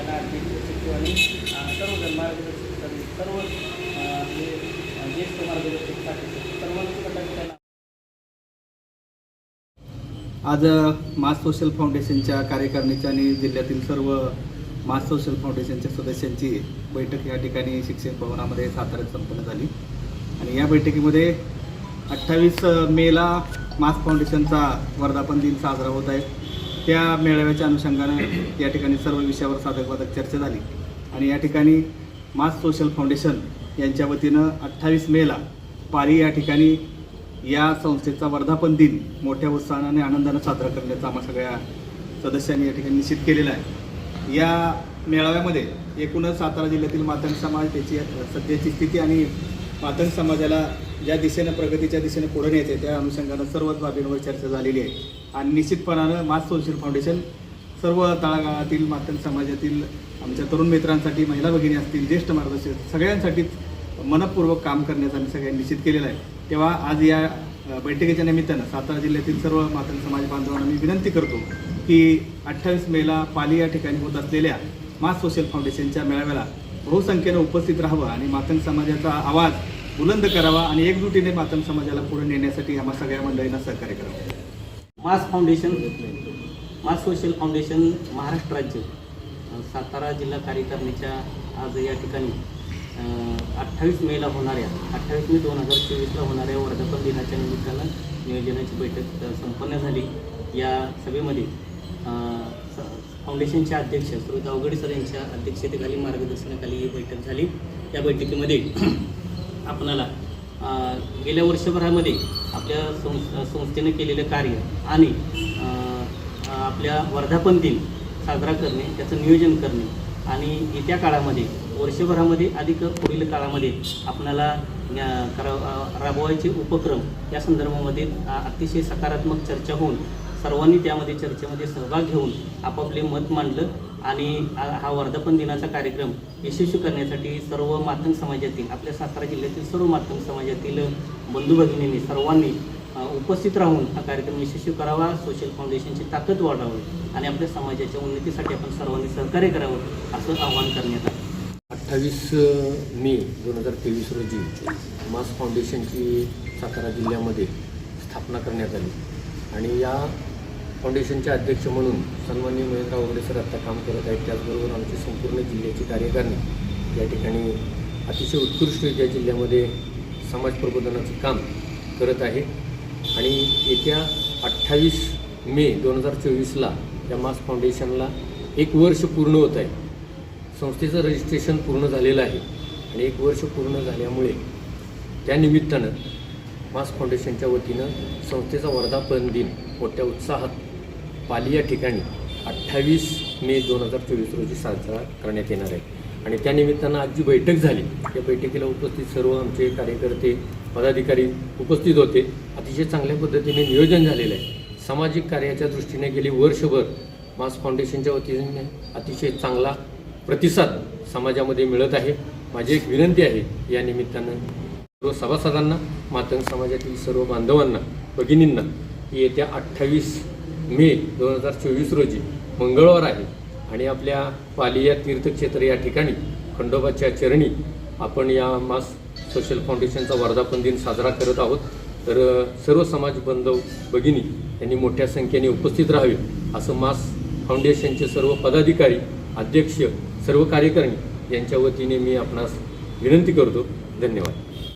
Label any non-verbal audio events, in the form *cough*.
त्यांना अध्यक्ष सचिव आणि सर्वजण मार्गदर्शक सर्व जे ज्येष्ठ मार्गदर्शक सर्वांची गटाने त्यांना आज मास सोशल फाउंडेशनच्या कार्यकारिणीच्या आणि जिल्ह्यातील सर्व मास सोशल फाउंडेशनच्या सदस्यांची बैठक या ठिकाणी शिक्षण भवनामध्ये साताऱ्यात संपन्न झाली. आणि या बैठकीमध्ये अठ्ठावीस मेला मास फाउंडेशनचा वर्धापन दिन साजरा होत आहे. त्या मेळाव्याच्या अनुषंगानं या ठिकाणी सर्व विषयावर साधकवादक चर्चा झाली. आणि या ठिकाणी मास सोशल फाउंडेशन यांच्या वतीनं अठ्ठावीस मेला पाली या ठिकाणी या संस्थेचा वर्धापन दिन मोठ्या उत्साहाने आणि आनंदानं साजरा करण्याचा आम्हा सगळ्या सदस्यांनी या ठिकाणी निश्चित केलेला आहे. या मेळाव्यामध्ये एकूणच सातारा जिल्ह्यातील मातंग समाज त्याची सध्याची स्थिती आणि मातंग समाजाला ज्या दिशेनं प्रगतीच्या दिशेनं पुढे न्यायचं आहे त्या अनुषंगानं सर्वच बाबींवर चर्चा झालेली आहे. आणि निश्चितपणानं मास सोशल फाउंडेशन सर्व तळागाळातील मातंग समाजातील आमच्या तरुण मित्रांसाठी महिला भगिनी असतील ज्येष्ठ मार्गदर्शक सगळ्यांसाठीच मनपूर्वक काम करण्याचं आम्ही सगळ्यांनी निश्चित केलेलं आहे. तेव्हा आज या बैठकीच्या निमित्तानं सातारा जिल्ह्यातील सर्व मातंग समाज बांधवांना मी विनंती करतो की अठ्ठावीस मेला पाली या ठिकाणी होत असलेल्या मास सोशल फाउंडेशनच्या मेळाव्याला बहुसंख्येनं उपस्थित राहावं आणि मातंग समाजाचा आवाज बुलंद करावा आणि एकजुटीने मातंग समाजाला पुढे नेण्यासाठी आम्हा सगळ्या मंडळींना सहकार्य करावं. Mass foundation Mass social foundation Maharashtra राज्य सातारा जिल्हा कार्यकारिणीच्या आज या ठिकाणी अठ्ठावीस मेला होणाऱ्या अठ्ठावीस मे दोन हजार चोवीसला होणाऱ्या वर्धापन दिनाच्या निमित्तानं नियोजनाची बैठक संपन्न झाली. या सभेमध्ये अ, फाउंडेशनचे अध्यक्ष सुरत अवघडे सर यांच्या अध्यक्षतेखाली मार्गदर्शनाखाली ही बैठक झाली. या बैठकीमध्ये *clears throat* आपणाला गेल्या वर्षभरामध्ये आपल्या संस संस्थेने केलेलं कार्य आणि आपल्या वर्धापन दिन साजरा करणे त्याचं नियोजन करणे आणि येत्या काळामध्ये वर्षभरामध्ये अधिक पुढील काळामध्ये आपणाला करा राबवायचे उपक्रम या संदर्भामध्ये अतिशय सकारात्मक चर्चा होऊन सर्वांनी त्यामध्ये चर्चेमध्ये सहभाग घेऊन आपापले मत मांडलं आणि हा वर्धापन दिनाचा कार्यक्रम यशस्वी करण्यासाठी सर्व मातंग समाजातील आपल्या सातारा जिल्ह्यातील सर्व मातंग समाजातील बंधू भगिनींनी सर्वांनी उपस्थित राहून हा कार्यक्रम यशस्वी करावा सोशल फाउंडेशनची ताकद वाढावी आणि आपल्या समाजाच्या उन्नतीसाठी आपण सर्वांनी सहकार्य करावं असं आवाहन करण्यात आलं. अठ्ठावीस मे दोन हजार तेवीस रोजी मास फाउंडेशनची सातारा जिल्ह्यामध्ये स्थापना करण्यात आली. आणि या फाउंडेशनचे अध्यक्ष म्हणून सन्मान्य महेंद्रराव वगैरे सर आत्ता काम करत आहेत. त्याचबरोबर आमची संपूर्ण जिल्ह्याची कार्यकारणी या ठिकाणी अतिशय उत्कृष्टरित्या जिल्ह्यामध्ये समाज प्रबोधनाचं काम करत आहे. आणि येत्या अठ्ठावीस मे दोन हजार चोवीसला या मास फाउंडेशनला एक वर्ष पूर्ण होत आहे. संस्थेचं रजिस्ट्रेशन पूर्ण झालेलं आहे आणि एक वर्ष पूर्ण झाल्यामुळे त्यानिमित्तानं मास फाउंडेशनच्या वतीनं संस्थेचा वर्धापन दिन मोठ्या उत्साहात पाली या ठिकाणी अठ्ठावीस मे दोन हजार चोवीस रोजी साजरा करण्यात येणार आहे. आणि त्यानिमित्तानं आज जी बैठक झाली त्या बैठकीला उपस्थित सर्व आमचे कार्यकर्ते पदाधिकारी उपस्थित होते. अतिशय चांगल्या पद्धतीने नियोजन झालेलं आहे. सामाजिक कार्याच्या दृष्टीने गेली वर्षभर मास फाउंडेशनच्या वतीने अतिशय चांगला प्रतिसाद समाजामध्ये मिळत आहे. माझी एक विनंती आहे या निमित्तानं सर्व सभासदांना मातंग समाजातील सर्व बांधवांना भगिनींना येत्या अठ्ठावीस मे दोन हजार चोवीस रोजी मंगळवार आहे आणि आपल्या पाली या तीर्थक्षेत्र या ठिकाणी खंडोबाच्या चरणी आपण या मास सोशल फाउंडेशनचा वर्धापन दिन साजरा करत आहोत. तर सर्व समाज बांधव भगिनी यांनी मोठ्या संख्येने उपस्थित राहावे असं मास फाउंडेशनचे सर्व पदाधिकारी अध्यक्ष सर्व कार्यकारिणी यांच्या वतीने मी आपणास विनंती करतो. धन्यवाद.